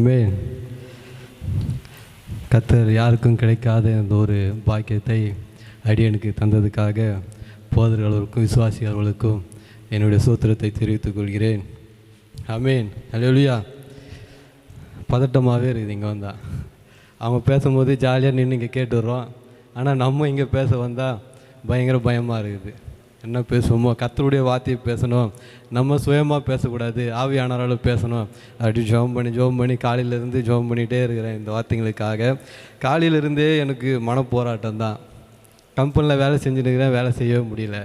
ஆமென். கத்தர் யாருக்கும் கிடைக்காத அந்த ஒரு பாக்கியத்தை அடியனுக்கு தந்ததுக்காக போதர்களுக்கும் விசுவாசியர்களுக்கும் என்னுடைய சூத்திரத்தை தெரிவித்துக் கொள்கிறேன். ஆமென். அல்லேலூயா பதட்டமாகவே இருக்குது இங்கே வந்தால் அவங்க பேசும்போது ஜாலியாக நின்று இங்கே கேட்டு வர்றோம் ஆனால் நம்ம இங்கே பேச வந்தால் பயங்கர பயமாக இருக்குது. என்ன பேசுவோமோ கத்தருடைய வார்த்தையை பேசணும். நம்ம சுயமாக பேசக்கூடாது. ஆவியானவரால் பேசணும். அப்படி ஜோம் பண்ணி ஜோம் பண்ணி காலையிலேருந்து ஜோம் பண்ணிகிட்டே இருக்கிறேன் இந்த வார்த்தைங்களுக்காக காலையிலேருந்தே எனக்கு மனப்போராட்டம் தான். கம்பெனியில் வேலை செஞ்சுருக்கிறேன் இருக்கிறேன் வேலை செய்யவே முடியல.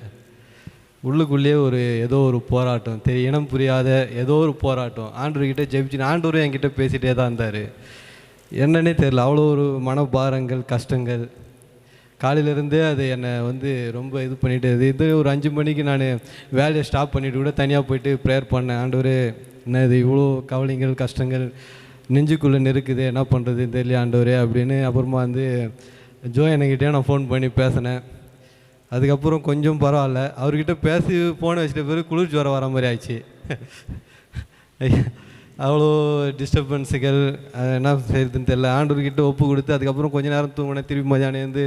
உள்ளுக்குள்ளேயே ஒரு ஏதோ ஒரு போராட்டம். தெரிய இனம் புரியாத ஏதோ ஒரு போராட்டம். ஆண்டவர்கிட்ட ஜெபிச்சு ஆண்டவரும் என்கிட்ட பேசிகிட்டே தான் இருந்தார். என்னன்னே தெரில அவ்வளோ ஒரு மனபாரங்கள் கஷ்டங்கள். காலையிலேருந்தே அது என்னை வந்து ரொம்ப இது பண்ணிட்டு இது இது ஒரு அஞ்சு மணிக்கு நான் வேலையை ஸ்டாப் பண்ணிவிட்டு கூட தனியாக போயிட்டு ப்ரேயர் பண்ணேன். ஆண்டவர் என்ன இது இவ்வளோ கவலைங்கள் கஷ்டங்கள் நெஞ்சுக்குள்ளே நெருக்குது என்ன பண்ணுறது தெரியல ஆண்டவர் அப்படின்னு அப்புறமா வந்து ஜோ என்கிட்டே நான் ஃபோன் பண்ணி பேசினேன். அதுக்கப்புறம் கொஞ்சம் பரவாயில்ல. அவர்கிட்ட பேசி ஃபோனை வச்சுட்ட பிறகு குளிர் வர வர மாதிரி ஆயிடுச்சு. அவ்வளோ டிஸ்டர்பன்ஸுகள் என்ன செய்யறதுன்னு தெரியல. ஆண்டவர்கிட்ட ஒப்பு கொடுத்து அதுக்கப்புறம் கொஞ்ச நேரம் தூங்கினேன் திருப்பி மதியானம் வந்து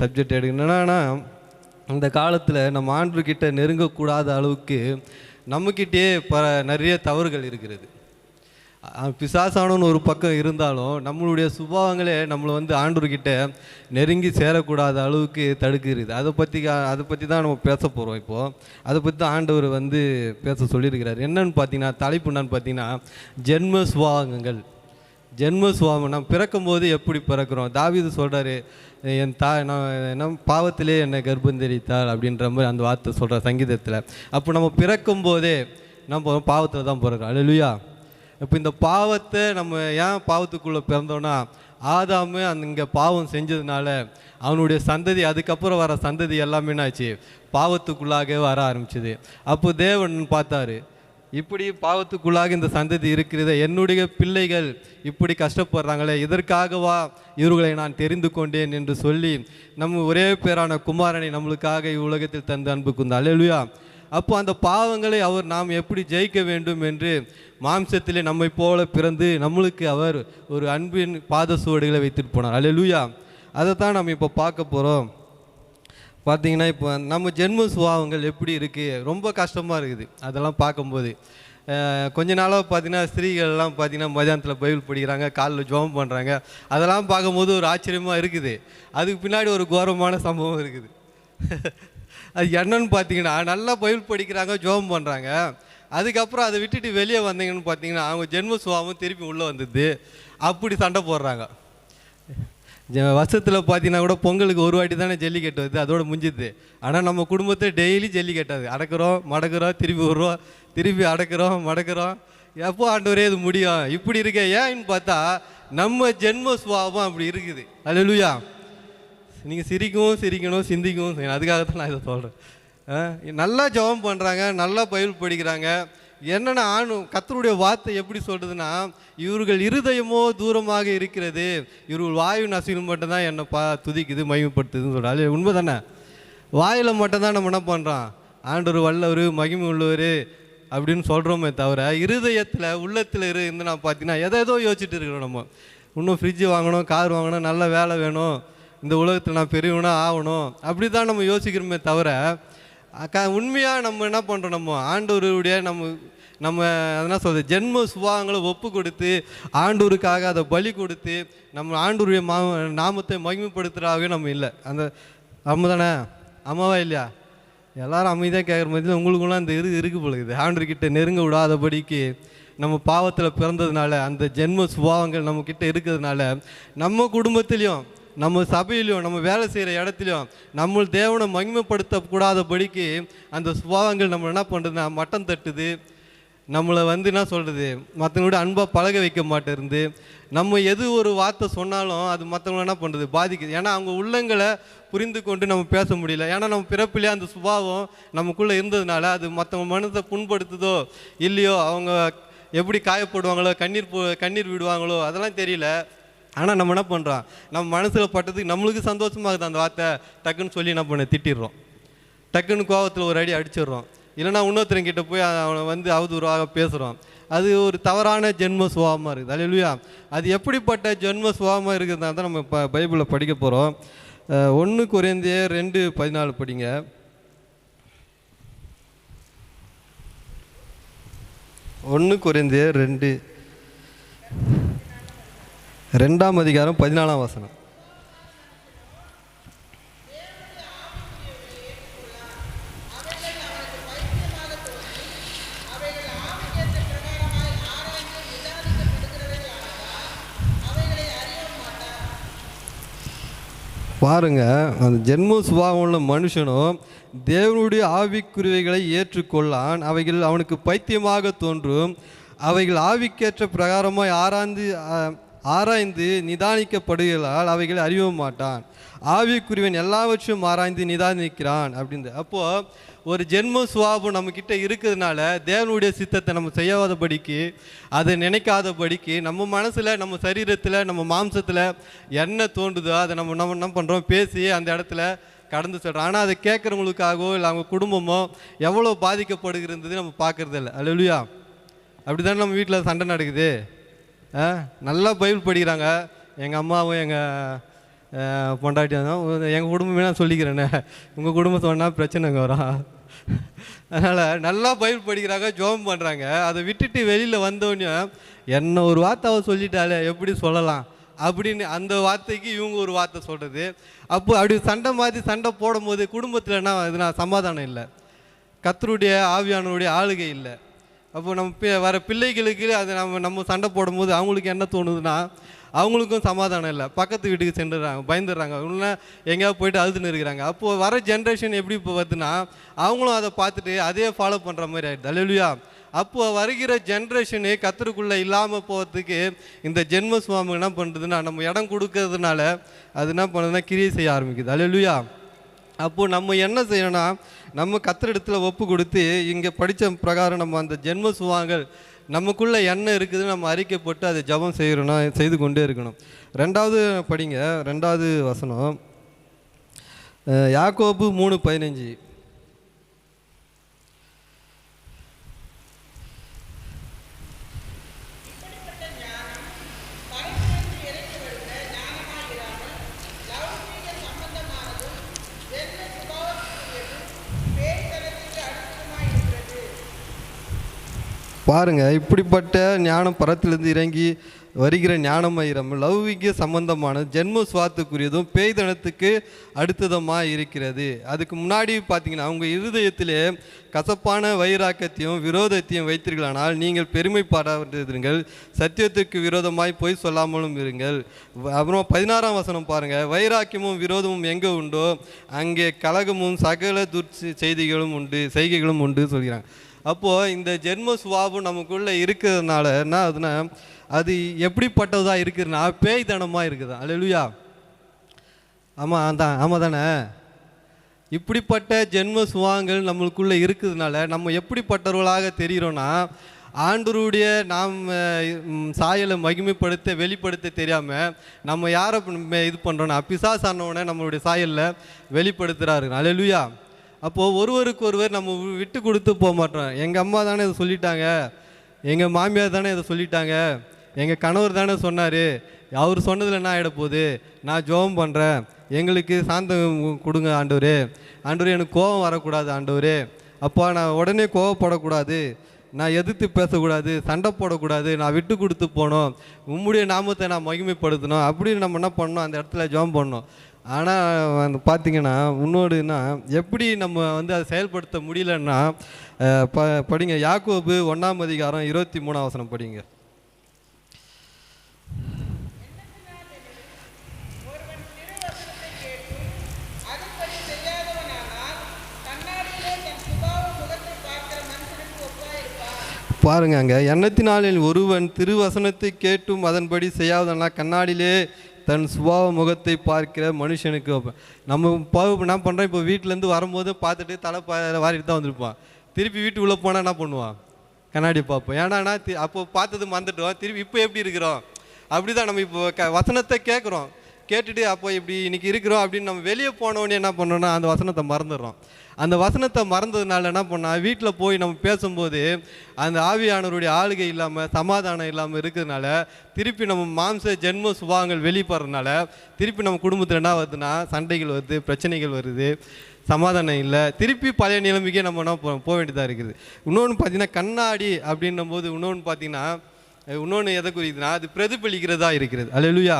சப்ஜெக்ட் எடுக்கணும். என்னன்னா அந்த காலத்தில் நம்ம ஆண்டவர்கிட்ட நெருங்கக்கூடாத அளவுக்கு நம்மக்கிட்டே ப நிறைய தவறுகள் இருக்கிறது. பிசாசானவன் ஒரு பக்கம் இருந்தாலும் நம்மளுடைய சுபாவங்களே நம்மளை வந்து ஆண்டவர்கிட்ட நெருங்கி சேரக்கூடாத அளவுக்கு தடுக்கிறது அதை பற்றி அதை பற்றி தான் நம்ம பேச போகிறோம் இப்போது அதை பற்றி தான் ஆண்டவர் வந்து பேச சொல்லியிருக்கிறார். என்னன்னு பார்த்தீங்கன்னா தலைப்பு என்னன்னு பார்த்தீங்கன்னா ஜென்ம சுபாவங்கள். ஜென்ம சுபாவம் நம்ம பிறக்கும்போது எப்படி பிறக்கிறோம்? தாவிது சொல்கிறாரு என் தா நான் என்ன பாவத்திலே என்னை கர்ப்பம் தெரிவித்தாள் அப்படின்ற மாதிரி அந்த வார்த்தை சொல்கிற சங்கீதத்தில். அப்போ நம்ம பிறக்கும்போதே நம்ம பாவத்தில் தான் பிறக்கிறோம். அல்லேலூயா இப்போ இந்த பாவத்தை நம்ம ஏன் பாவத்துக்குள்ளே பிறந்தோன்னா ஆதாமு அங்கே இங்கே பாவம் செஞ்சதுனால அவனுடைய சந்ததி அதுக்கப்புறம் வர சந்ததி எல்லாமே என்னாச்சு? பாவத்துக்குள்ளாக வர ஆரம்பிச்சுது. அப்போ தேவன் பார்த்தாரு இப்படி பாவத்துக்குள்ளாக இந்த சந்ததி இருக்கிறது என்னுடைய பிள்ளைகள் இப்படி கஷ்டப்படுறாங்களே இதற்காகவா இவர்களை நான் தெரிந்து கொண்டேன் என்று சொல்லி நம்ம ஒரே பேரான குமாரனை நம்மளுக்காக இவ்வுலகத்தில் தந்து அன்புக்கு குந்த அல்லேலூயா அப்போ அந்த பாவங்களை அவர் நாம் எப்படி ஜெயிக்க வேண்டும் என்று மாம்சத்திலே நம்மை போல பிறந்து நம்மளுக்கு அவர் ஒரு அன்பின் பாத சுவடுகளை வைத்துட்டு போனார். அல்லேலூயா அதை தான் நம்ம இப்போ பார்க்க போகிறோம் பார்த்தீங்கன்னா இப்போ நம்ம ஜென்ம சுபாவங்கள் எப்படி இருக்குது ரொம்ப கஷ்டமாக இருக்குது. அதெல்லாம் பார்க்கும்போது. கொஞ்ச நாளாக பார்த்தீங்கன்னா ஸ்திரீகள்லாம் பார்த்தீங்கன்னா மதியானத்தில் பைபிள் படிக்கிறாங்க காலில் ஜோம் பண்ணுறாங்க அதெல்லாம் பார்க்கும்போது ஒரு ஆச்சரியமாக இருக்குது. அதுக்கு பின்னாடி ஒரு கோரமான சம்பவம் இருக்குது. அது என்னன்னு பார்த்தீங்கன்னா நல்லா பைபிள் படிக்கிறாங்க ஜோம் பண்ணுறாங்க அதுக்கப்புறம் அதை விட்டுட்டு வெளியே வந்தீங்கன்னு பார்த்தீங்கன்னா அவங்க ஜென்ம சுபாவம் திருப்பி உள்ளே வந்தது அப்படி சண்டை போடுறாங்க. வருஷத்தில் பார்த்தீங்கன்னா கூட பொங்கலுக்கு ஒரு வாட்டி தானே ஜல்லிக்கட்டு வருது அதோட முடிஞ்சுது. ஆனால் நம்ம குடும்பத்தை டெய்லி ஜல்லிக்கட்டாது அடக்குறோம் மடக்கிறோம் திருப்பி விடுறோம் திருப்பி அடக்கிறோம் மடக்கிறோம். எப்போ ஆண்டவரே இது முடியும்? இப்படி இருக்க ஏன்னு பார்த்தா நம்ம ஜென்ம சுவாபம் அப்படி இருக்குது. அல்லேலூயா நீங்கள் சிரிக்கவும் சிரிக்கணும் சிந்திக்கவும் செய்யணும் அதுக்காக தான் நான் இதை சொல்கிறேன் நல்லா ஜெபம் பண்ணுறாங்க நல்லா பயிர் படிக்கிறாங்க. என்னென்ன ஆணு கத்தருடைய வார்த்தை எப்படி சொல்கிறதுன்னா இவர்கள் இருதயமோ தூரமாக இருக்கிறது. இவர்கள் வாயு நசிவில் மட்டும்தான் என்னை பா துதிக்குது மகிமைப்படுத்துதுன்னு சொல்கிறாங்க உண்மை தானே? வாயில் மட்டும்தான் நம்ம என்ன பண்ணுறோம் ஆண்டவர் வல்லவர் மகிமை உள்ளவர் அப்படின்னு சொல்கிறோமே தவிர இருதயத்தில் உள்ளத்தில் இருந்து நான் பார்த்தீங்கன்னா எதை ஏதோ யோசிச்சுட்டு இருக்கிறோம் நம்ம. இன்னும் ஃப்ரிட்ஜு வாங்கணும் கார் வாங்கணும் நல்ல வேலை வேணும். இந்த உலகத்தில் நான் பெரியவனா ஆகணும். அப்படி தான் நம்ம யோசிக்கிறோமே தவிர அக்கா உண்மையாக நம்ம என்ன பண்ணுறோம் நம்ம? ஆண்டவருடைய நம்ம நம்ம அதனால் சொல்றது? ஜென்ம சுபாவங்களை ஒப்பு கொடுத்து ஆண்டூருக்காக அதை பலி கொடுத்து நம்ம ஆண்டூருடைய மா நாமத்தை மகிமைப்படுத்துகிறாகவே நம்ம இல்லை. அந்த அம்மதானே? அம்மாவா இல்லையா? எல்லாரும் அமைதியாக கேட்குற மாதிரி உங்களுக்குலாம் அந்த இரு இருக்கு பொழுது ஆண்டவர்கிட்ட நெருங்க விடாதபடிக்கு நம்ம பாவத்தில் பிறந்ததுனால அந்த ஜென்ம சுபாவங்கள் நம்மக்கிட்ட இருக்கிறதுனால நம்ம குடும்பத்துலேயும் நம்ம சபையிலையும் நம்ம வேலை செய்கிற இடத்துலையும் நம்ம தேவனை மகிமைப்படுத்தக்கூடாதபடிக்கு அந்த சுபாவங்கள் நம்ம என்ன பண்ணுறதுன்னா மட்டம் தட்டுது. நம்மளை வந்து என்ன சொல்கிறது மற்றவங்களோட அன்பாக பழக வைக்க மாட்டேருந்து நம்ம எது ஒரு வார்த்தை சொன்னாலும் அது மற்றவங்கள என்ன பண்ணுறது பாதிக்குது. ஏன்னா அவங்க உள்ளங்களை புரிந்து கொண்டு நம்ம பேச முடியல. ஏன்னா நம்ம பிறப்பிலே அந்த சுபாவம் நமக்குள்ளே இருந்ததுனால அது மற்றவங்க மனதை புண்படுத்துதோ இல்லையோ அவங்க எப்படி காயப்படுவாங்களோ கண்ணீர் போ கண்ணீர் விடுவாங்களோ அதெல்லாம் தெரியல. ஆனால் நம்ம என்ன பண்ணுறோம் நம்ம மனசில் பட்டதுக்கு நம்மளுக்கு சந்தோஷமாக இருக்குது அந்த வார்த்தை. டக்குன்னு சொல்லி என்ன பண்ண திட்டிடுறோம். டக்குன்னு கோவத்தில் ஒரு அடி அடிச்சிடுறோம். இல்லைன்னா இன்னொருத்தரங்கிட்ட போய் அவனை வந்து அவதூறாக பேசுகிறோம் அது ஒரு தவறான ஜென்ம சுபாவமாக இருக்குது. அல்லையா அது எப்படிப்பட்ட ஜென்ம சுபாவமாக இருக்குதுன்னா தான் நம்ம இப்போ பைபிளில் படிக்க போகிறோம் ஒன்று குறைந்தே ரெண்டு பதினாலு படிங்க. ஒன்று குறைந்தே ரெண்டு ரெண்டாம் அதிகாரம் பதினாலாம் வசனம். பாருங்க அந்த ஜென்ம சுபாவம் உள்ள மனுஷனும் தேவனுடைய ஆவிக்குருவைகளை ஏற்றுக்கொள்ளான். அவைகள் அவனுக்கு பைத்தியமாக தோன்றும். அவைகள் ஆவிக்கேற்ற பிரகாரமாய் ஆராய்ந்து ஆராய்ந்து நிதானிக்கப்படுகிறால் அவைகளை அறிய மாட்டான். ஆவிக்குரியவன் எல்லாவற்றையும் ஆராய்ந்து நிதானிக்கிறான் அப்படின்னு அப்போது ஒரு ஜென்ம சுவாபம் நம்மக்கிட்ட இருக்கிறதுனால தேவனுடைய சித்தத்தை நம்ம செய்யாதபடிக்கு அதை நினைக்காதபடிக்கு நம்ம மனசில் நம்ம சரீரத்தில் நம்ம மாம்சத்தில் என்ன தோன்றுதோ அதை நம்ம நம்ம என்ன பண்ணுறோம் பேசி அந்த இடத்துல கடந்து சொல்கிறோம் ஆனால் அதை கேட்குறவங்களுக்காகவோ இல்லை அவங்க குடும்பமோ எவ்வளோ பாதிக்கப்படுகிறது நம்ம பார்க்குறதில்ல. இல்லை அல்லையா அப்படி தானே நம்ம வீட்டில் சண்டை நடக்குது? நல்லா பைபிள் படிக்கிறாங்க. எங்கள் அம்மாவும் எங்கள் பொண்டாட்டியும் எங்கள் குடும்பமே நான் சொல்லிக்கிறேன்னே உங்கள் குடும்பம் சொன்னால் பிரச்சனைங்க வரும். அதனால் நல்லா பைபிள் படிக்கிறாங்க ஜோம் பண்ணுறாங்க அதை விட்டுட்டு வெளியில் வந்தோடனே என்ன ஒரு வார்த்தை அவள் சொல்லிட்டாலே எப்படி சொல்லலாம்? அப்படின்னு அந்த வார்த்தைக்கு இவங்க ஒரு வார்த்தை சொல்கிறது அப்போ அப்படி சண்டை மாதிரி சண்டை போடும்போது குடும்பத்தில் என்ன இதுனா சமாதானம் இல்லை. கத்தருடைய ஆவியானவருடைய ஆளுகை இல்லை. அப்போ நம்ம பி வர பிள்ளைகளுக்கு அது நம்ம நம்ம சண்டை போடும்போது அவங்களுக்கு என்ன தோணுதுன்னா அவங்களுக்கும் சமாதானம் இல்லை. பக்கத்து வீட்டுக்கு சென்றுடுறாங்க பயந்துடுறாங்க. இன்னும் எங்கேயாவது போயிட்டு அழுதுன்னு இருக்கிறாங்க. அப்போது வர ஜென்ரேஷன் எப்படி இப்போ வருதுன்னா அவங்களும் அதை பார்த்துட்டு அதே ஃபாலோ பண்ணுற மாதிரி ஆகிடுது அலுவலியா அப்போ வருகிற ஜென்ரேஷனு கத்தருக்குள்ளே இல்லாமல் போகிறதுக்கு இந்த ஜென்ம சுவாமி என்ன பண்ணுறதுன்னா நம்ம இடம் கொடுக்கறதுனால அது என்ன பண்ணுதுன்னா கிரியை செய்ய ஆரம்பிக்குது. அலுவலியா அப்போது நம்ம என்ன செய்யணும்னா நம்ம கத்திரிடத்துல ஒப்பு கொடுத்து இங்கே படித்த பிரகாரம் நம்ம அந்த ஜென்ம சுவாங்கள் நமக்குள்ளே என்ன இருக்குதுன்னு நம்ம அறிக்கைப்பட்டு அதை ஜெபம் செய்கிறோம்னா செய்து கொண்டே இருக்கணும். ரெண்டாவது படிங்க ரெண்டாவது வசனம். அஹ், யாக்கோபு மூணு பதினஞ்சு. பாருங்க இப்படிப்பட்ட ஞானம் பரத்திலிருந்து இறங்கி வருகிற ஞானமயிரம் லௌகிக சம்பந்தமான ஜென்ம சுவாத்துக்குரியதும் பேய்தனத்துக்கு அடுத்ததமாக இருக்கிறது. அதுக்கு முன்னாடி பார்த்தீங்கன்னா அவங்க இருதயத்திலே கசப்பான வைராக்கத்தையும் விரோதத்தையும் வைத்தீர்களானால் நீங்கள் பெருமை பாராட்டுங்கள் சத்தியத்துக்கு விரோதமாய் பொய் சொல்லாமலும் இருங்கள். அப்புறம் பதினாறாம் வசனம் பாருங்கள் வைராக்கியமும் விரோதமும் எங்கே உண்டோ அங்கே கலகமும் சகல துர்ச்சி செய்திகளும் உண்டு செய்கைகளும் உண்டு சொல்கிறாங்க. அப்போது இந்த ஜென்ம சுவாபம் நமக்குள்ளே இருக்கிறதுனால என்ன ஆகுதுன்னா அது எப்படிப்பட்டதாக இருக்குதுன்னா பேய்தனமாக இருக்குது. அல்லேலூயா. ஆமாம் அதான் ஆமாம் தானே. இப்படிப்பட்ட ஜென்ம சுவாங்கள் நம்மளுக்குள்ளே இருக்கிறதுனால நம்ம எப்படிப்பட்டவர்களாக தெரிகிறோன்னா ஆண்டருடைய நாம் சாயலை மகிமைப்படுத்த வெளிப்படுத்த தெரியாமல் நம்ம யாரை இது பண்ணுறோன்னா பிசாசானவனை நம்மளுடைய சாயலில் வெளிப்படுத்துகிறாரு அல்லேலூயா. அப்போது ஒருவருக்கு ஒருவர் நம்ம விட்டு கொடுத்து போக மாட்டோம். எங்கள் அம்மா தானே இதை சொல்லிட்டாங்க. எங்கள் மாமியார் தானே இதை சொல்லிட்டாங்க. எங்கள் கணவர் தானே சொன்னார். அவர் சொன்னதில் என்ன ஆகிட போகுது? நான் ஜெபம் பண்ணுறேன் எங்களுக்கு சாந்தம் கொடுங்க ஆண்டவரே. ஆண்டவரே எனக்கு கோபம் வரக்கூடாது ஆண்டவரே. அப்பா நான் உடனே கோவப்படக்கூடாது நான் எதிர்த்து பேசக்கூடாது. சண்டை போடக்கூடாது. நான் விட்டு கொடுத்து போகணும். உம்முடைய நாமத்தை நான் மகிமைப்படுத்தணும். அப்படின்னு நம்ம என்ன பண்ணணும்? அந்த இடத்துல ஜெபம் பண்ணோம் ஆனால் வந்து பார்த்தீங்கன்னா முன்னோடுனா எப்படி நம்ம வந்து அதை செயல்படுத்த முடியலன்னா ப படிங்க. யாக்கோபு ஒன்றாம் அதிகாரம் இருபத்தி மூணாம் வசனம் படிங்க. பாருங்க அங்க எண்ணத்தினாலில் ஒருவன் திருவசனத்தை கேட்டும் அதன்படி செய்யாதனா கண்ணாடியிலே தன் சுபாவ முகத்தை பார்க்கிற மனுஷனுக்கு நம்ம ப- என்ன பண்ணுறோம் இப்போ வீட்டிலேருந்து வரும்போது பார்த்துட்டு தலை வாரிட்டு தான் வந்திருப்பான். திருப்பி வீட்டுக்குள்ளே போனால் என்ன பண்ணுவான்? கண்ணாடி பார்ப்போம். ஏன்னா அப்போ பார்த்தது மறந்துட்டோம். திருப்பி இப்போ எப்படி இருக்கிறோம்? அப்படி தான் நம்ம இப்போ க வசனத்தை கேட்குறோம் கேட்டுட்டு அப்போ இப்படி இன்றைக்கி இருக்கிறோம் அப்படின்னு நம்ம வெளியே போனோடனே என்ன பண்ணோன்னா அந்த வசனத்தை மறந்துடுறோம். அந்த வசனத்தை மறந்ததுனால என்ன பண்ணால் வீட்டில் போய் நம்ம பேசும்போது அந்த ஆவியானவருடைய ஆளுகை இல்லாமல் சமாதானம் இல்லாமல் இருக்கிறதுனால திருப்பி நம்ம மாம்ச ஜென்ம சுபாவங்கள் வெளிப்படுறதுனால திருப்பி நம்ம குடும்பத்தில் என்ன வருதுன்னா சண்டைகள் வருது பிரச்சனைகள் வருது சமாதானம் இல்லை. திருப்பி பழைய நிலைமைக்கே நம்ம என்ன போக வேண்டியதாக இருக்குது. இன்னொன்று பார்த்தீங்கன்னா கண்ணாடி அப்படின்னும் போது இன்னொன்று பார்த்தீங்கன்னா இன்னொன்று எதை குறிக்குதுன்னா அது பிரதிபலிக்கிறதா இருக்கிறது. அல்லேலூயா.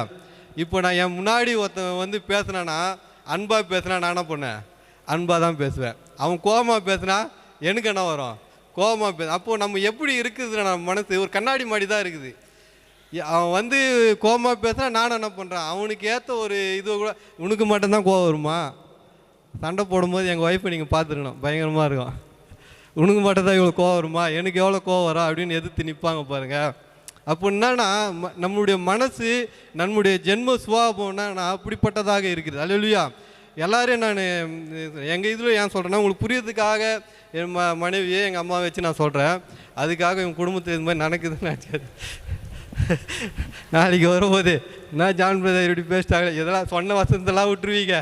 இப்போ நான் என் முன்னாடி ஒருத்தன் வந்து பேசுனானா அன்பாக பேசுனா நான் என்ன பண்ணேன் அன்பாக தான் பேசுவேன். அவன் கோபமாக பேசுனா எனக்கு என்ன வரும்? கோபமாக பேச அப்போது நம்ம எப்படி இருக்குது நம்ம மனசு ஒரு கண்ணாடி மாடி தான் இருக்குது. அவன் வந்து கோபமாக பேசுனா நானும் என்ன பண்ணுறேன் அவனுக்கு ஏற்ற ஒரு இது கூட உனக்கு மட்டும்தான் கோவம் வருமா? சண்டை போடும்போது எங்கள் ஒய்ஃபை நீங்கள் பார்த்துருக்கணும் பயங்கரமாக இருக்கும். உனக்கு மட்டும் தான் இவ்வளோ கோவம் வருமா? எனக்கு எவ்வளோ கோவம் வரும் அப்படின்னு எதிர்த்து நிற்பாங்க பாருங்கள் அப்போ என்னன்னா ம- நம்முடைய மனசு நம்முடைய ஜென்ம சுவாபம் என்னன்னா அப்படிப்பட்டதாக இருக்குது அலுவலியா எல்லாரையும் நான் எங்கள் இதில் ஏன் சொல்கிறேன்னா உங்களுக்கு புரியறதுக்காக என் ம மனைவியை எங்கள் அம்மாவை வச்சு நான் சொல்கிறேன் அதுக்காக என் குடும்பத்தை இது மாதிரி நடக்குதுன்னு நினச்சது நாளைக்கு வரும்போது நான் ஜான் பிரதர் இப்படி பேசிட்டாங்க? இதெல்லாம் சொன்ன வசந்தெல்லாம் விட்டுருவீங்க.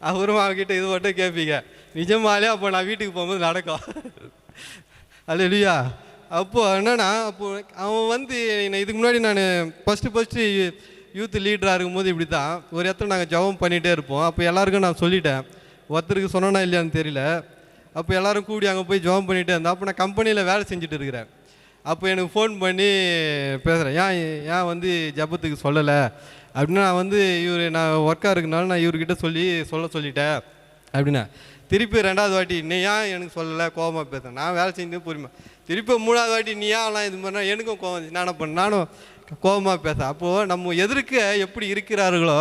அவரும் அவகிட்ட இது மட்டும் கேட்பீங்க. நிஜமாலே அப்போ நான் வீட்டுக்கு போகும்போது நடக்கும். அல்லையா அப்போது என்னன்னா அப்போது அவன் வந்து என்னை இதுக்கு முன்னாடி நான் ஃபஸ்ட்டு ஃபஸ்ட்டு யூத் லீடராக இருக்கும்போது இப்படி தான் ஒரு இடத்துல நாங்கள் ஜெபம் பண்ணிகிட்டே இருப்போம். அப்போ எல்லாருக்கும் நான் சொல்லிட்டேன். ஒருத்தருக்கு சொன்னனா இல்லையான்னு தெரியல. அப்போ எல்லோரும் கூடி அங்கே போய் ஜெபம் பண்ணிகிட்டே இருந்தேன் அப்போ நான் கம்பெனியில் வேலை செஞ்சுட்டு இருக்கிறேன். அப்போ எனக்கு ஃபோன் பண்ணி பேசுகிறேன் ஏன் ஏன் வந்து ஜபத்துக்கு சொல்லலை? அப்படின்னு நான் வந்து இவர் நான் ஒர்க்காக இருக்கனால நான் இவர்கிட்ட சொல்லி சொல்ல சொல்லிட்டேன். அப்படின்னா திருப்பி ரெண்டாவது வாட்டி நீ ஏன் எனக்கு சொல்லலை? கோபமாக பேசுகிறேன் நான் வேலை செஞ்சு புரியுமா? திருப்பி மூணாவது வாட்டி நீ எல்லாம் இது பண்ணால் எனக்கும் கோவம் நான் என்ன பண்ண நானும் கோபமாக பேச அப்போது நம்ம எதிர்க்க எப்படி இருக்கிறார்களோ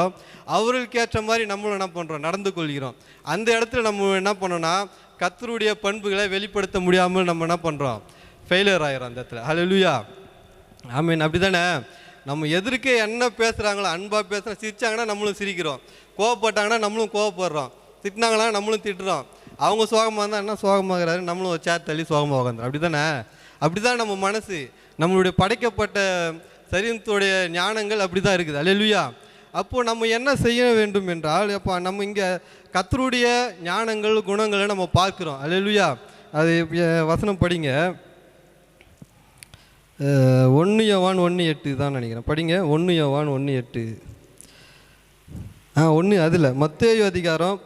அவர்களுக்கு ஏற்ற மாதிரி நம்மளும் என்ன பண்ணுறோம் நடந்து கொள்கிறோம். அந்த இடத்துல நம்ம என்ன பண்ணோன்னா கத்தருடைய பண்புகளை வெளிப்படுத்த முடியாமல் நம்ம என்ன பண்ணுறோம் ஃபெயிலியர் ஆகிறோம் அந்த இடத்துல. ஹalleluya ஆமீன் அப்படி தானே நம்ம எதிர்க்க என்ன பேசுகிறாங்களோ அன்பாக பேசுகிறோம் சிரிச்சாங்கன்னா நம்மளும் சிரிக்கிறோம். கோவப்பட்டாங்கன்னா நம்மளும் கோவப்படுறோம். திட்டினாங்களா நம்மளும் திட்டுறோம். அவங்க சோகமாக இருந்தால் என்ன சோகமாகறாரு? நம்மளும் ஒரு சேர் தள்ளி சோகமாக உட்காந்துரும் அப்படி தானே அப்படி தான் நம்ம மனசு. நம்மளுடைய படைக்கப்பட்ட சரீரத்துடைய ஞானங்கள் அப்படி தான் இருக்குது. அல்லேலூயா. அப்போது நம்ம என்ன செய்ய வேண்டும் என்றால் அப்போ நம்ம இங்கே கத்தருடைய ஞானங்கள் குணங்களை நம்ம பார்க்குறோம். அல்லேலூயா. அது வசனம் படிங்க. ஒன்று யோவான் ஒன்று எட்டு தான் நினைக்கிறேன். படிங்க. ஒன்று யோவான் ஒன்று எட்டு. ஆ ஒன்று அதில். மத்தேயு அதிகாரம்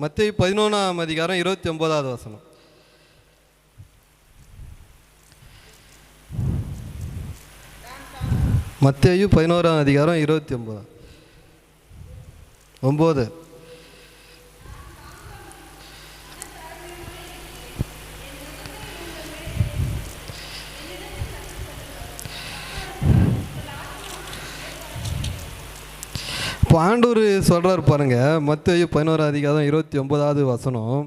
மத்திய பதினொன்றாம் அதிகாரம் இருபத்தி ஒம்போதாவது வசனம். மத்தேயு பதினோராம் அதிகாரம் இருபத்தி ஒன்பதாம் ஒம்பது இப்போ சொல்கிறார் பாருங்க மத்திய பதினோரு அதிகாரம் இருபத்தி ஒன்பதாவது வசனம்.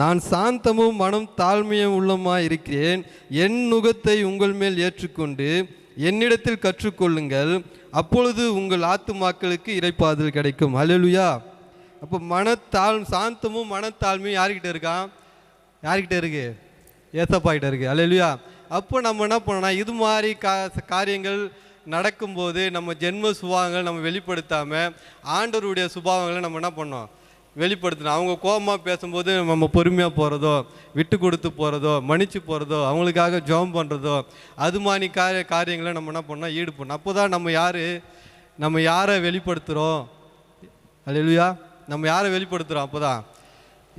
நான் சாந்தமும் மனம் தாழ்மையும் உள்ளமாக இருக்கிறேன். என் நுகத்தை உங்கள் மேல் ஏற்றுக்கொண்டு என்னிடத்தில் கற்றுக்கொள்ளுங்கள். அப்பொழுது உங்கள் ஆத்துமாக்களுக்கு இறைப்பாதல் கிடைக்கும். அலலுயா அப்போ மனத்தாழ் சாந்தமும் மனத்தாழ்மையும் யார்கிட்ட இருக்கான் யார்கிட்ட இருக்கு? ஏசப்பா இருக்கு. அலலுயா அப்போ நம்ம என்ன பண்ணோம்னா இது மாதிரி கா காரியங்கள் நடக்கும்போது நம்ம ஜென்ம சுபாவங்கள் நம்ம வெளிப்படுத்தாமல் ஆண்டவருடைய சுபாவங்களை நம்ம என்ன பண்ணோம்? வெளிப்படுத்தணும். அவங்க கோபமாக பேசும்போது நம்ம பொறுமையாக போகிறதோ விட்டு கொடுத்து போகிறதோ மன்னிச்சு போகிறதோ அவங்களுக்காக ஜெபம் பண்ணுறதோ அது மாதிரி காரிய காரியங்களை நம்ம என்ன பண்ணோம்? ஈடுபடணும் அப்போ தான் நம்ம யார்? நம்ம யாரை வெளிப்படுத்துகிறோம் அல்லேலூயா நம்ம யாரை வெளிப்படுத்துகிறோம் அப்போ தான்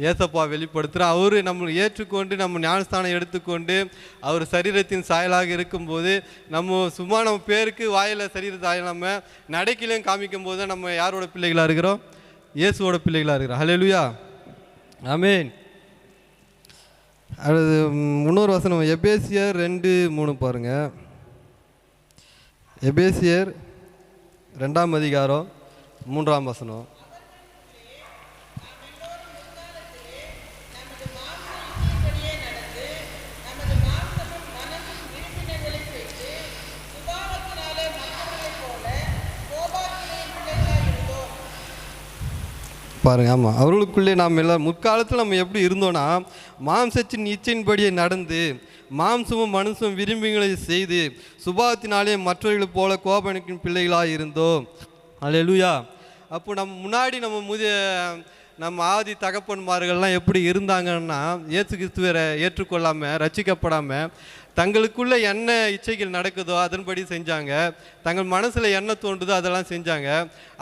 ஏசப்பா வெளிப்படுத்துகிறார் அவர் நம்மளை ஏற்றுக்கொண்டு நம்ம ஞானஸ்தானம் எடுத்துக்கொண்டு அவர் சரீரத்தின் சாயலாக இருக்கும்போது நம்ம சும்மா நம்ம பேருக்கு வாயில் சரீர சாயல் நம்ம நடைக்கிலையும் காமிக்கும் போது தான் நம்ம யாரோட பிள்ளைகளாக இருக்கிறோம்? இயேசுவோட பிள்ளைகளாக இருக்கிறோம். ஹalleluya ஆமென் அடுத்து அது இன்னொரு வசனம். எபேசியர் ரெண்டு மூணு பாருங்க. எபேசியர் ரெண்டாம் அதிகாரம் மூன்றாம் வசனம். பாருங்க ஆமாம் அவர்களுக்குள்ளே நாம் எல்லாம் முற்காலத்தில் நம்ம எப்படி இருந்தோன்னா மாம்சத்தின் இச்சையின்படியே நடந்து மாம்சமும் மனுஷம் விரும்பிகளை செய்து சுபாவத்தினாலே மற்றவர்களைப் போல கோபனுக்கின் பிள்ளைகளாக இருந்தோம். அல்லேலூயா அப்போ நம்ம முன்னாடி நம்ம முதிய நம்ம ஆதி தகப்பன்மார்கள்லாம் எப்படி இருந்தாங்கன்னா ஏற்று கிறிஸ்துவரை ஏற்றுக்கொள்ளாமல் ரசிக்கப்படாமல் தங்களுக்குள்ள என்ன இச்சைகள் நடக்குதோ அதன்படி செஞ்சாங்க. தங்கள் மனசில் என்ன தோன்றுதோ அதெல்லாம் செஞ்சாங்க.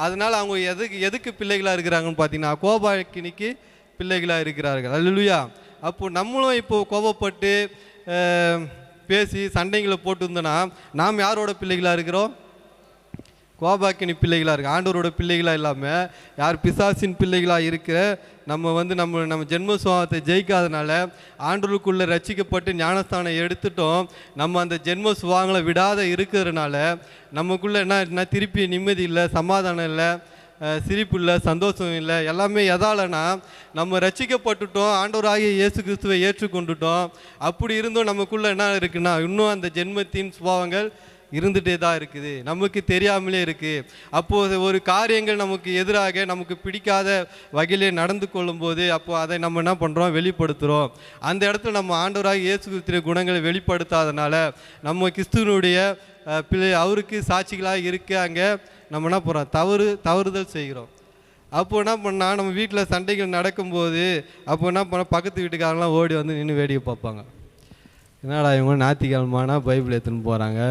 அதனால் அவங்க எதுக்கு எதுக்கு பிள்ளைகளாக இருக்கிறாங்கன்னு பார்த்தீங்கன்னா கோபாக்கினிக்கு பிள்ளைகளாக இருக்கிறார்கள். அல்லா அப்போது நம்மளும் இப்போது கோபப்பட்டு பேசி சண்டைங்களை போட்டு இருந்தோன்னா நாம் யாரோட பிள்ளைகளாக இருக்கிறோம்? கோபாக்கினி பிள்ளைகளாக இருக்குது ஆண்டவரோட பிள்ளைகளாக இல்லாமல் யார் பிசாசின் பிள்ளைகளாக இருக்கிற நம்ம வந்து நம்ம நம்ம ஜென்ம சுபாவத்தை ஜெயிக்காதனால ஆண்டவருக்குள்ளே ரசிக்கப்பட்டு ஞானஸ்தானம் எடுத்துட்டோம். நம்ம அந்த ஜென்ம சுபாவங்களை விடாத இருக்கிறதுனால நமக்குள்ளே என்ன என்ன திருப்பி நிம்மதி இல்லை சமாதானம் இல்லை சிரிப்பு இல்லை சந்தோஷம் இல்லை எல்லாமே எதாலனா நம்ம ரசிக்கப்பட்டுட்டோம் ஆண்டவராகிய இயேசு கிறிஸ்துவை ஏற்றுக்கொண்டுட்டோம். அப்படி இருந்தும் நமக்குள்ளே என்ன இருக்குன்னா இன்னும் அந்த ஜென்மத்தின் சுபாவங்கள் இருந்துகிட்டே தான் இருக்குது. நமக்கு தெரியாமலே இருக்குது அப்போது ஒரு காரியங்கள் நமக்கு எதிராக நமக்கு பிடிக்காத வகையிலே நடந்து கொள்ளும்போது அப்போது அதை நம்ம என்ன பண்ணுறோம் வெளிப்படுத்துகிறோம் அந்த இடத்துல நம்ம ஆண்டவராக இயேசு கிறிஸ்துவின் குணங்களை வெளிப்படுத்தாதனால நம்ம கிறிஸ்துவனுடைய பிள்ளை அவருக்கு சாட்சிகளாக இருக்க அங்கே நம்ம என்ன பண்ணுறோம் தவறு தவறுதல் செய்கிறோம். அப்போ என்ன பண்ணால் நம்ம வீட்டில் சண்டைகள் நடக்கும்போது அப்போ என்ன பண்ண பக்கத்து வீட்டுக்காரங்களாம் ஓடி வந்து நின்று வேடிக்கை பார்ப்பாங்க. என்னடா இவங்க ஞாயிற்றுக்கிழமானா பைபிள் எடுத்துன்னு போகிறாங்க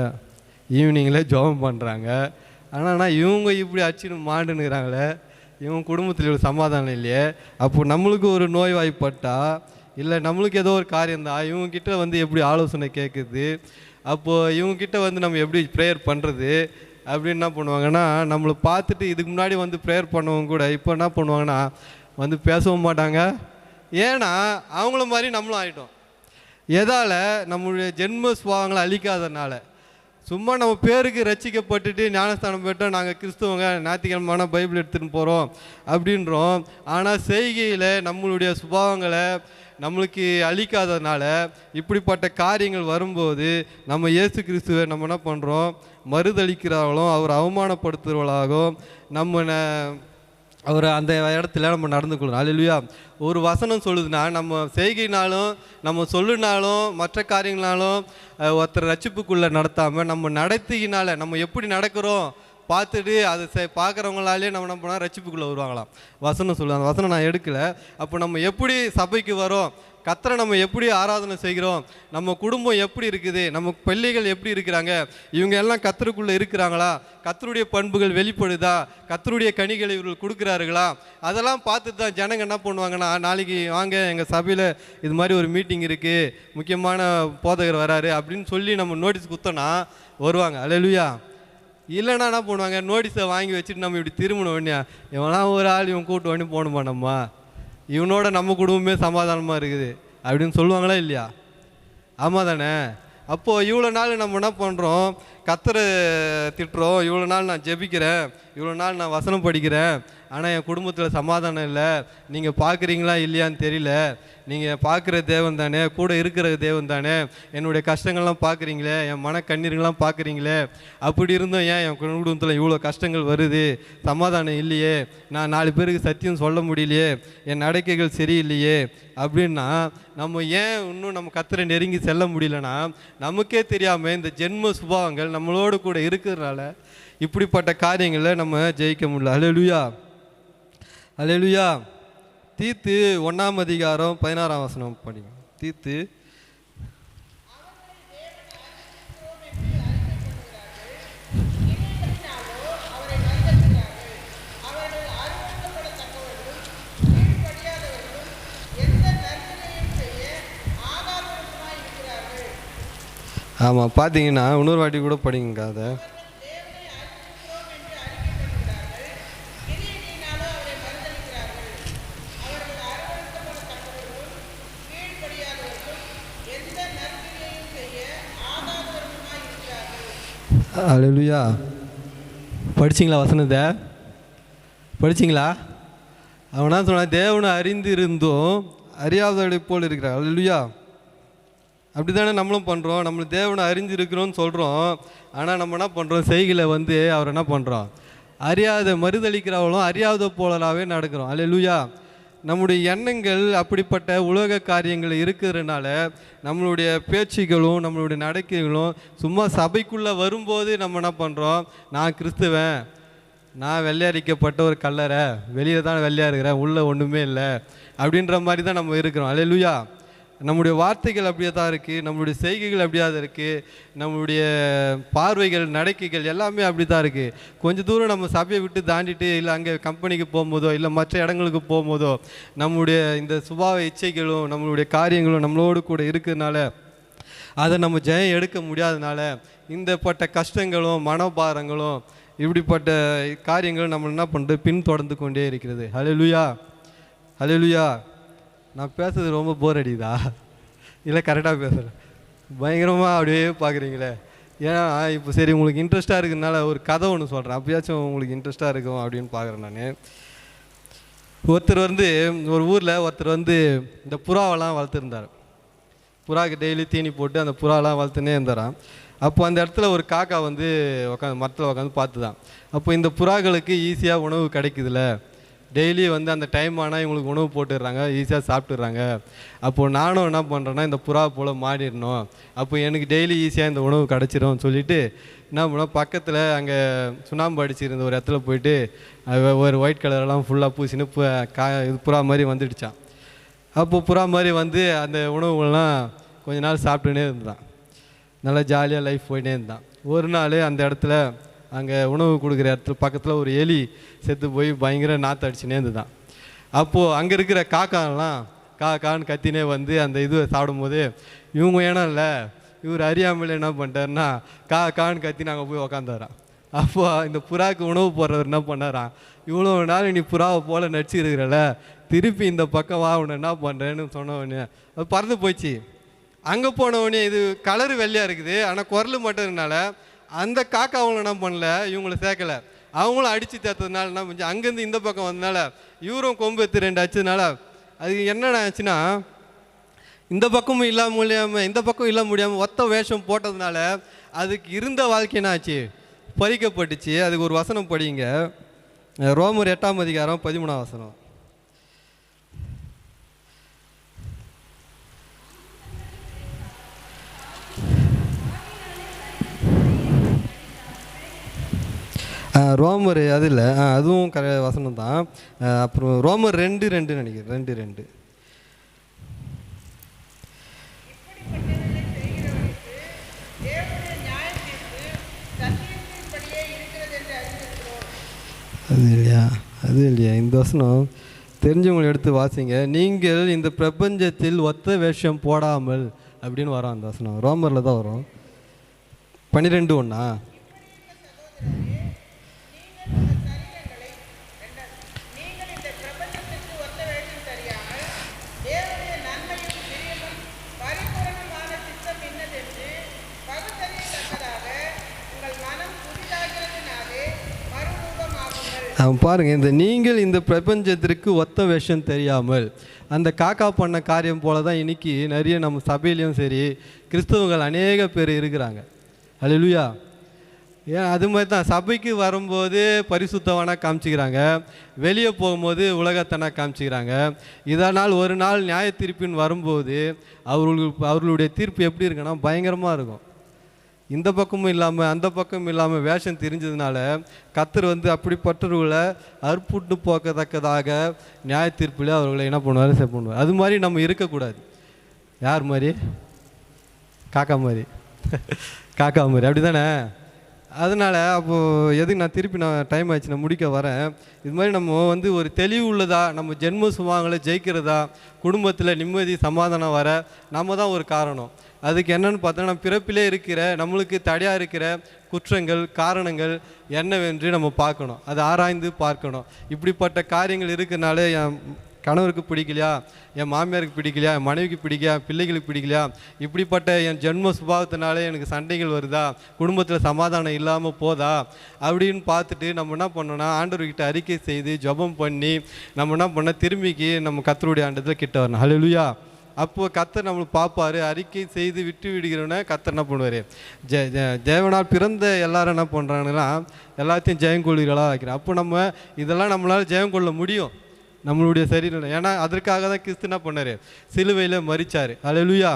ஈவினிங்கில் ஜெபம் பண்ணுறாங்க ஆனால் இவங்க இப்படி அச்சுன்னு மாண்டுனுக்கிறாங்களே இவங்க குடும்பத்தில் ஒரு சமாதானம் இல்லையே. அப்போ நம்மளுக்கு ஒரு நோய் வாய்ப்பட்டால் இல்லை நம்மளுக்கு ஏதோ ஒரு காரியம் தான் இவங்கக்கிட்ட வந்து எப்படி ஆலோசனை கேட்குது அப்போது இவங்கக்கிட்ட வந்து நம்ம எப்படி ப்ரேயர் பண்ணுறது அப்படின்னு என்ன பண்ணுவாங்கன்னா நம்மளை பார்த்துட்டு இதுக்கு முன்னாடி வந்து ப்ரேயர் பண்ணவங்க கூட இப்போ என்ன பண்ணுவாங்கன்னா வந்து பேசவும் மாட்டாங்க. ஏன்னா அவங்கள மாதிரி நம்மளும் ஆகிட்டோம் எதால் நம்மளுடைய ஜென்ம சுபாவங்களை அழிக்காதனால சும்மா நம்ம பேருக்கு ரட்சிக்கப்பட்டுட்டு ஞானஸ்தானம் போயிட்டோம் நாங்கள் கிறிஸ்துவங்க ஞாயிற்றுக்கிழமான பைபிள் எடுத்துகிட்டு போகிறோம் அப்படின்றோம். ஆனால் செய்கையில் நம்மளுடைய சுபாவங்களை நம்மளுக்கு அழிக்காததுனால இப்படிப்பட்ட காரியங்கள் வரும்போது நம்ம இயேசு கிறிஸ்துவை நம்ம என்ன பண்ணுறோம் மறுதளிக்கிறார்களும் அவர் அவமானப்படுத்துகிறவர்களாகவும் நம்ம அவர் அந்த இடத்துல நம்ம நடந்து கொள்ளணும் அல்லையா ஒரு வசனம் சொல்லுதுன்னா நம்ம செய்கைனாலும் நம்ம சொல்லுனாலும் மற்ற காரியங்களாலும் ஒருத்தர் ரட்சிப்புக்குள்ளே நடத்தாமல் நம்ம நடத்தினால நம்ம எப்படி நடக்கிறோம் பார்த்துட்டு அதை செ பார்க்குறவங்களாலே நம்ம நம்ம ரட்சிப்புக்குள்ளே வருவாங்களாம். வசனம் சொல்லுவாங்க அந்த வசனம் நான் எடுக்கலை. அப்போ நம்ம எப்படி சபைக்கு வரோம் கத்தரை நம்ம எப்படி ஆராதனை செய்கிறோம்? நம்ம குடும்பம் எப்படி இருக்குது? நம்ம பிள்ளைகள் எப்படி இருக்கிறாங்க? இவங்க எல்லாம் கத்தருக்குள்ளே இருக்கிறாங்களா? கத்தருடைய பண்புகள் வெளிப்படுதா? கத்தருடைய கனிகளை இவர்கள் கொடுக்குறாருங்களா அதெல்லாம் பார்த்துட்டு தான் ஜனங்க என்ன பண்ணுவாங்கன்னா நாளைக்கு வாங்க எங்கள் சபையில் இது மாதிரி ஒரு மீட்டிங் இருக்குது முக்கியமான போதகர் வராரு அப்படின்னு சொல்லி நம்ம நோட்டீஸ் குத்தோன்னா வருவாங்க. அலலுயா இல்லைன்னா என்ன பண்ணுவாங்க? நோட்டீஸை வாங்கி வச்சுட்டு நம்ம இப்படி திரும்பணும் உடனே. ஒரு ஆள் இவன் கூட்டு உடனே போகணுமா நம்ம? இவனோட நம்ம குடும்பமே சமாதானமாக இருக்குது அப்படின்னு சொல்லுவாங்களா இல்லையா? ஆமாம் தானே? அப்போது இவ்வளோ நாள் நம்ம என்ன பண்ணுறோம் கத்தரை திட்டுறோம். இவ்வளோ நாள் நான் ஜெபிக்கிறேன். இவ்வளோ நாள் நான் வசனம் படிக்கிறேன். ஆனால் என் குடும்பத்தில் சமாதானம் இல்லை. நீங்கள் பார்க்குறீங்களா இல்லையான்னு தெரியல. நீங்கள் பார்க்குற தேவன் தானே கூட இருக்கிற தேவன் தானே. என்னுடைய கஷ்டங்கள்லாம் பார்க்குறீங்களே என் மன கண்ணீர்கள்லாம் பார்க்குறீங்களே அப்படி இருந்தும் ஏன் என் குடும்பத்தில் இவ்வளோ கஷ்டங்கள் வருது? சமாதானம் இல்லையே. நான் நாலு பேருக்கு சத்தியம் சொல்ல முடியலையே. என் நடக்கைகள் சரியில்லையே. அப்படின்னா நம்ம ஏன் இன்னும் நம்ம கத்தரை நெருங்கி செல்ல முடியலன்னா நமக்கே தெரியாமல் இந்த ஜென்ம சுபாவங்கள் நம்மளோடு கூட இருக்கிறதுனால இப்படிப்பட்ட காரியங்களை நம்ம ஜெயிக்க முடியல. அலையலுயா அலையலுயா தீத்து ஒன்றாம் அதிகாரம் பதினாறாம் வசனம் படிங்க. தீத்து. ஆமாம் பார்த்தீங்கன்னா இன்னொரு வாட்டி கூட படிங்க அதை அலையலுயா படிச்சிங்களா வசனத்தை? படிச்சிங்களா? அவனா சொன்னான்? தேவனை அறிந்து இருந்தும் அறியாதவர்களை போல் இருக்கிறார். அலையலுயா அப்படி தானே நம்மளும் பண்ணுறோம் நம்ம தேவனை அறிஞ்சு இருக்கிறோம்னு சொல்கிறோம் ஆனால் நம்ம என்ன பண்ணுறோம் செய்கையில் வந்து அவர் என்ன பண்ணுறோம் அறியாத மறுதளிக்கிறவங்களும் அறியாத போலராகவே நடக்கிறோம். அல்லேலூயா நம்முடைய எண்ணங்கள் அப்படிப்பட்ட உலக காரியங்கள் இருக்கிறதுனால நம்மளுடைய பேச்சுகளும் நம்மளுடைய நடக்கைகளும் சும்மா சபைக்குள்ளே வரும்போது நம்ம என்ன பண்ணுறோம் நான் கிறிஸ்துவன். நான் வெள்ளையடிக்கப்பட்ட ஒரு கல்லறை. வெளியில் தான் வெள்ளையாக இருக்கிறேன். உள்ளே ஒன்றுமே இல்லை. அப்படின்ற மாதிரி தான் நம்ம இருக்கிறோம். அல்லேலூயா நம்முடைய வார்த்தைகள் அப்படியே தான் இருக்குது நம்மளுடைய செய்கைகள் அப்படியே தான் இருக்குது நம்மளுடைய பார்வைகள் நடக்கைகள் எல்லாமே அப்படி தான் இருக்குது கொஞ்சம் தூரம் நம்ம சபையை விட்டு தாண்டிட்டு இல்லை அங்கே கம்பெனிக்கு போகும்போதோ இல்லை மற்ற இடங்களுக்கு போகும்போதோ நம்முடைய இந்த சுபாவ இச்சைகளும் நம்மளுடைய காரியங்களும் நம்மளோடு கூட இருக்கிறதுனால அதை நம்ம ஜெயம் எடுக்க முடியாதனால இந்தப்பட்ட கஷ்டங்களும் மனோபாரங்களும் இப்படிப்பட்ட காரியங்கள் நம்ம என்ன பண்ணுறது பின் தொடர்ந்து கொண்டே இருக்கிறது. ஹalleluya ஹalleluya நான் பேசுறது ரொம்ப போர் அடிக்குதா? இல்லை கரெக்டாக பேசுகிறேன் பயங்கரமாக அப்படியே பார்க்குறீங்களே ஏன்னா இப்போ சரி உங்களுக்கு இன்ட்ரெஸ்ட்டாக இருக்கிறதுனால ஒரு கதை ஒன்று சொல்கிறேன் அப்பயாச்சும் உங்களுக்கு இன்ட்ரெஸ்ட்டாக இருக்கும் அப்படின்னு பார்க்குறேன் நான். ஒருத்தர் வந்து ஒரு ஊரில் ஒருத்தர் வந்து இந்த புறாவெல்லாம் வளர்த்துருந்தார். புறாவுக்கு டெய்லி தீனி போட்டு அந்த புறாலாம் வளர்த்துனே இருந்தாராம். அப்போ அந்த இடத்துல ஒரு காக்கா வந்து உட்காந்து மரத்தில் உட்காந்து பார்த்து தான் அப்போ இந்த புறாக்களுக்கு ஈஸியாக உணவு கிடைக்குதுல்ல டெய்லி வந்து அந்த டைம் ஆனால் இவங்களுக்கு உணவு போட்டுடுறாங்க ஈஸியாக சாப்பிட்டுடுறாங்க. அப்போது நானும் என்ன பண்ணுறேன்னா இந்த புறா போல் மாறிடணும். அப்போ எனக்கு டெய்லி ஈஸியாக இந்த உணவு கிடச்சிரும் சொல்லிட்டு என்ன பண்ணோம் பக்கத்தில் அங்கே சுண்ணாம்பு அடிச்சிருந்த ஒரு இடத்துல போயிட்டு ஒரு ஒயிட் கலரெல்லாம் ஃபுல்லாக பூசின்னு கா இது புறா மாதிரி வந்துடுச்சான் அப்போ புறா மாதிரி வந்து அந்த உணவுகள்லாம் கொஞ்ச நாள் சாப்பிட்டுனே இருந்தான். நல்லா ஜாலியாக லைஃப் போயிட்டே இருந்தான். ஒரு நாள் அந்த இடத்துல அங்கே உணவு கொடுக்குற இடத்துல பக்கத்தில் ஒரு எலி செத்து போய் பயங்கர நாற்று அடிச்சுனே இருந்துதான் அப்போது அங்கே இருக்கிற காக்காலாம் கா கான்னு கத்தினே வந்து அந்த இது சாப்பிடும்போது இவங்க ஏன்னா இல்லை இவர் அறியாமல் என்ன பண்ணிட்டாருன்னா கா கான்னு கத்தி நாங்கள் போய் உக்காந்தாராம் அப்போ இந்த புறாக்கு உணவு போடுறவர் என்ன பண்ணாராம் இவ்வளோ நாள் நீ புறாவை போல் நடிச்சிருக்கிறல திருப்பி இந்த பக்கம் வா உன்னை என்ன பண்ணுறேன்னு சொன்ன உடனே அது பறந்து போச்சு. அங்கே போன இது கலர் வெள்ளையாக இருக்குது ஆனால் குரல் மட்டும் அந்த காக்கா அவங்கள என்ன பண்ணல இவங்களை சேர்க்கல. அவங்களும் அடித்து தேத்ததுனால என்ன பண்ணி அங்கேருந்து இந்த பக்கம் வந்ததுனால இவரும் கொம்பு எடுத்து ரெண்டு அடிச்சதுனால அது என்னென்ன ஆச்சுன்னா இந்த பக்கமும் இல்லாம முடியாமல் இந்த பக்கம் இல்லாம முடியாமல் ஒத்த வேஷம் போட்டதுனால அதுக்கு இருந்த வாழ்க்கை என்ன ஆச்சு? பறிக்கப்பட்டுச்சு. அதுக்கு ஒரு வசனம் படிங்க. ரோமர் எட்டாம் அதிகாரம் பதிமூணாம் வசனம். ரோமர் அது இல்லை. அதுவும் கர வசனம் தான். அப்புறம் ரோமர் ரெண்டு ரெண்டு நினைக்கிறேன். ரெண்டு ரெண்டு. அது இல்லையா? அது இல்லையா? இந்த வசனம் தெரிஞ்சவங்களை எடுத்து வாசிங்க. நீங்கள் இந்த பிரபஞ்சத்தில் ஒத்த வேஷம் போடாமல் அப்படின்னு வரும் அந்த வசனம். ரோமரில் தான் வரும். பன்னிரெண்டு ஒன்றா நீங்கள் இந்த பிரபஞ்சத்திற்கு ஒத்த வேஷம் தெரியாமல் தேவனுடைய நன்மையும் பிரியமும் பரிபூரணமான சித்தம் இன்னதென்று பகுத்தறியத்தக்கதாக உங்கள் மனம் புதிதாகிறதுனாலே மறுரூபமாகுங்கள் பாருங்க இந்த நீங்கள் இந்த பிரபஞ்சத்திற்கு ஒத்த விஷம் தெரியாமல் அந்த காக்கா பண்ண காரியம் போல தான் இன்னைக்கு நிறைய நம்ம சபையிலையும் சரி கிறிஸ்தவங்கள் அநேக பேர் இருக்கிறாங்க. அல்லேலூயா ஏன் அது மாதிரி தான் சபைக்கு வரும்போது பரிசுத்தவனாக காமிச்சிக்கிறாங்க வெளியே போகும்போது உலகத்தனாக காமிச்சிக்கிறாங்க. இதனால் ஒரு நாள் நியாய தீர்ப்பின் வரும்போது அவர்களுக்கு அவர்களுடைய தீர்ப்பு எப்படி இருக்குன்னா பயங்கரமாக இருக்கும். இந்த பக்கமும் இல்லாமல் அந்த பக்கமும் இல்லாமல் வேஷம் தெரிஞ்சதுனால கத்தர் வந்து அப்படிப்பட்டவர்களை அற்புட்டு போக்கத்தக்கதாக நியாய தீர்ப்பில் அவர்களை என்ன பண்ணுவார்? செப் பண்ணுவார். அது மாதிரி நம்ம இருக்கக்கூடாது. யார் மாதிரி? காக்கா மாதிரி. காக்கா மாதிரி. அப்படி தானே அதனால் அப்போது எதுக்கு நான் திருப்பி நான் டைம் ஆச்சு நான் முடிக்க வரேன். இது மாதிரி நம்ம வந்து ஒரு தெளிவு உள்ளதா நம்ம ஜென்ம சுபாவங்களை ஜெயிக்கிறதா குடும்பத்தில் நிம்மதி சமாதானம் வர நம்ம தான் ஒரு காரணம். அதுக்கு என்னென்னு பார்த்தோன்னா பிறப்பிலே இருக்கிற நம்மளுக்கு தடையாக இருக்கிற குற்றங்கள் காரணங்கள் என்னவென்று நம்ம பார்க்கணும். அதை ஆராய்ந்து பார்க்கணும். இப்படிப்பட்ட காரியங்கள் இருக்கிறனாலே என் கணவருக்கு பிடிக்கலையா? என் மாமியாருக்கு பிடிக்கலையா? என் மனைவிக்கு பிடிக்கலையா? பிள்ளைகளுக்கு பிடிக்கலையா? இப்படிப்பட்ட என் ஜென்ம சுபாவத்தினாலே எனக்கு சண்டைகள் வருதா? குடும்பத்தில் சமாதானம் இல்லாமல் போதா? அப்படின்னு பார்த்துட்டு நம்ம என்ன பண்ணோம்னா ஆண்டவர்கிட்ட அறிக்கை செய்து ஜெபம் பண்ணி நம்ம என்ன பண்ண திரும்பிக்கு நம்ம கத்தருடைய ஆண்டத்தில் கிட்ட வரணும். ஹalleluya அப்போ கத்தர் நம்மளை பார்ப்பாரு. அறிக்கை செய்து விட்டு விடுகிறவன கத்தர் என்ன பண்ணுவார்? ஜெ ஜெ- தேவனால் பிறந்த எல்லாரும் என்ன பண்ணுறாங்கன்னா எல்லாத்தையும் ஜெயங்கொள்ளிகளாக வைக்கிறேன் அப்போ நம்ம இதெல்லாம் நம்மளால் ஜெயம் கொள்ள முடியும். நம்மளுடைய சரீரம் ஏன்னா அதற்காக தான் கிறிஸ்து என்ன பண்ணார்? சிலுவையில் மறிச்சார் ஹalleluya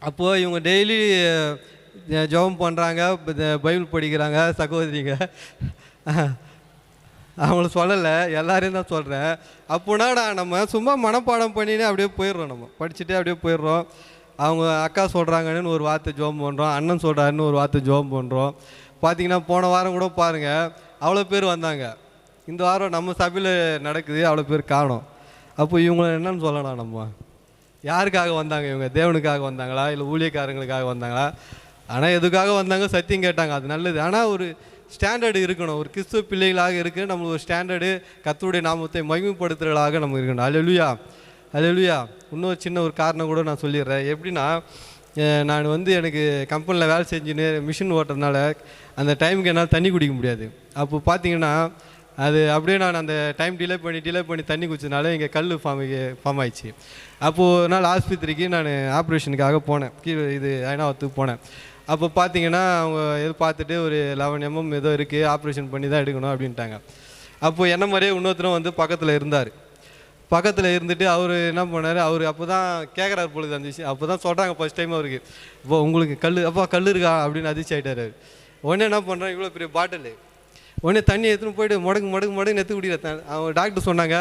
அப்போது இவங்க டெய்லி ஜெபம் பண்ணுறாங்க பைபிள் படிக்கிறாங்க சகோதரிங்க. அவங்கள சொல்லலை எல்லாரையும் தான் சொல்கிறேன் அப்போனாடா நம்ம சும்மா மனப்பாடம் பண்ணினே அப்படியே போயிடுறோம் நம்ம. படிச்சுட்டே அப்படியே போயிடுறோம். அவங்க அக்கா சொல்கிறாங்கன்னு ஒரு வார்த்தை ஜோம் பண்ணுறோம் அண்ணன் சொல்கிறாருன்னு ஒரு வார்த்தை ஜோம் பண்ணுறோம் பார்த்தீங்கன்னா போன வாரம் கூட பாருங்கள் அவ்வளோ பேர் வந்தாங்க. இந்த வாரம் நம்ம சபையில் நடக்குது அவ்வளோ பேர் காணோம். அப்போ இவங்களை என்னன்னு சொல்லலாம் நம்ம? யாருக்காக வந்தாங்க இவங்க? தேவனுக்காக வந்தாங்களா? இல்லை ஊழியக்காரங்களுக்காக வந்தாங்களா? ஆனால் எதுக்காக வந்தாங்க? சத்தியம் கேட்டாங்க. அது நல்லது. ஆனால் ஒரு ஸ்டாண்டர்டு இருக்கணும். ஒரு கிறிஸ்துவ பிள்ளைகளாக இருக்கு நம்மளுக்கு ஒரு ஸ்டாண்டர்டு கத்துடைய நாமத்தை மகிமைப்படுத்துகிறதாக நம்ம இருக்கணும். அலலுயா அலலுயா இன்னொரு சின்ன ஒரு காரணம் கூட நான் சொல்லிடுறேன். எப்படின்னா நான் வந்து எனக்கு கம்பெனியில் வேலை செஞ்சுன்னு மிஷின் ஓட்டுறதுனால அந்த டைமுக்கு என்னால் தண்ணி குடிக்க முடியாது. அப்போ பார்த்தீங்கன்னா அது அப்படியே நான் அந்த டைம் டிலே பண்ணி டிலே பண்ணி தண்ணி குடிச்சதுனால இங்கே கல் ஃபார்ம் ஃபார்ம் ஆயிடுச்சு. அப்போது ஒரு நாள் ஆஸ்பத்திரிக்கு நான் ஆப்ரேஷனுக்காக போனேன். கீழே இது ஐநாவத்துக்கு போனேன். அப்போ பார்த்தீங்கன்னா அவங்க இது பார்த்துட்டு ஒரு லெவன் எம்எம் ஏதோ இருக்குது ஆப்ரேஷன் பண்ணி தான் எடுக்கணும் அப்படின்ட்டாங்க. அப்போது என்ன மாதிரியே இன்னொருத்தரும் வந்து பக்கத்தில் இருந்தார். பக்கத்தில் இருந்துட்டு அவர் என்ன பண்ணார்? அவர் அப்போ தான் கேட்குறாரு பொழுது அந்த விஷயம் அப்போ தான் சொல்கிறாங்க ஃபஸ்ட் டைம் அவருக்கு. இப்போ உங்களுக்கு கல் அப்பா கல் இருக்கா? அப்படின்னு அதிர்ச்சி ஆகிட்டார் உடனே என்ன பண்ணுறான் இவ்வளோ பெரிய பாட்டில். உடனே தண்ணி எடுத்துன்னு போயிட்டு முடக்கு முடக்கு முடக்கு நெத்து குடிக்கிற அவங்க டாக்டர் சொன்னாங்க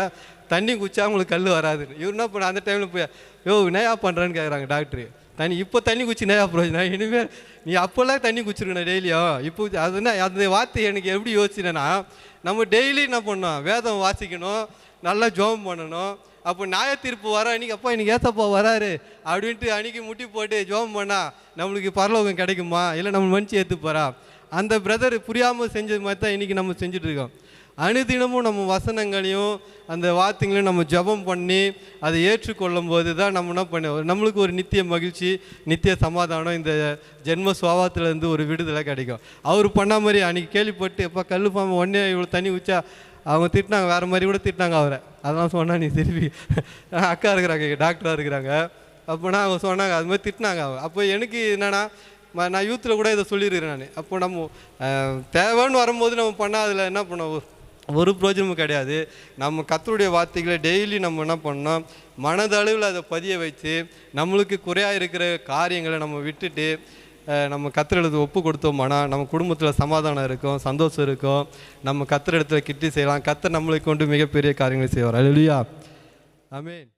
தண்ணி குச்சா உங்களுக்கு கல் வராதுன்னு. இவர் என்ன பண்ண அந்த டைமில் போய் யோ நேயா பண்ணுறேன்னு கேட்குறாங்க டாக்டர் தண்ணி இப்போ தண்ணி குச்சினா அப்புறம் இனிமேல் நீ அப்போல்லாம் தண்ணி குச்சிருக்கணும் டெய்லியும். இப்போ அது என்ன அந்த வார்த்தை எனக்கு எப்படி யோசிச்சினேன்னா நம்ம டெய்லி என்ன பண்ணோம் வேதம் வாசிக்கணும் நல்லா ஜோம் பண்ணணும். அப்போ நியாய தீர்ப்பு வர அன்றைக்கி அப்பா இன்னைக்கு ஏத்தப்பா வராரு அப்படின்ட்டு அன்றைக்கி முட்டி போட்டு ஜோம் பண்ணா நம்மளுக்கு பரலோகம் கிடைக்குமா? இல்லை நம்ம மனுஷன் ஏற்று போகிறா அந்த பிரதர் புரியாமல் செஞ்சது மாதிரி தான் இன்றைக்கி நம்ம செஞ்சுட்ருக்கோம் அனுதினமும் நம்ம வசனங்களையும் அந்த வார்த்தைகளையும் நம்ம ஜெபம் பண்ணி அதை ஏற்றுக்கொள்ளும் போது தான் நம்ம என்ன பண்ண நம்மளுக்கு ஒரு நித்திய மகிழ்ச்சி நித்திய சமாதானம் இந்த ஜென்ம சுவாபத்திலேருந்து ஒரு விடுதலை கிடைக்கும். அவர் பண்ண மாதிரி அன்றைக்கி கேள்விப்பட்டு எப்போ கல் பாம்பு உடனே இவ்வளோ தண்ணி வச்சா அவங்க திட்டினாங்க வேறு மாதிரி கூட திட்டினாங்க அவரை. அதெல்லாம் சொன்னால் நீ திருப்பி அக்கா இருக்கிறாங்க டாக்டராக இருக்கிறாங்க. அப்போனா அவங்க சொன்னாங்க அது மாதிரி திட்டினாங்க அவங்க. அப்போ எனக்கு என்னென்னா நான் யூத்தில் கூட இதை சொல்லியிருக்கிறேன் நான். அப்போ நம்ம தேவைன்னு வரும்போது நம்ம பண்ணால் அதில் என்ன பண்ண ஒரு- பிரோஜனமும் கிடையாது. நம்ம கத்தருடைய வார்த்தைகளை டெய்லி நம்ம என்ன பண்ணோம்? மனதளவில் அதை பதிய வச்சு நம்மளுக்கு குறையாக இருக்கிற காரியங்களை நம்ம விட்டுட்டு நம்ம கத்திர ஒப்பு கொடுத்தோம்னா நம்ம குடும்பத்தில் சமாதானம் இருக்கும் சந்தோஷம் இருக்கும். நம்ம கத்திர இடத்துல கிட்டி செய்யலாம். கத்தை நம்மளை கொண்டு மிகப்பெரிய காரியங்களை செய்வார். ஐ மீன்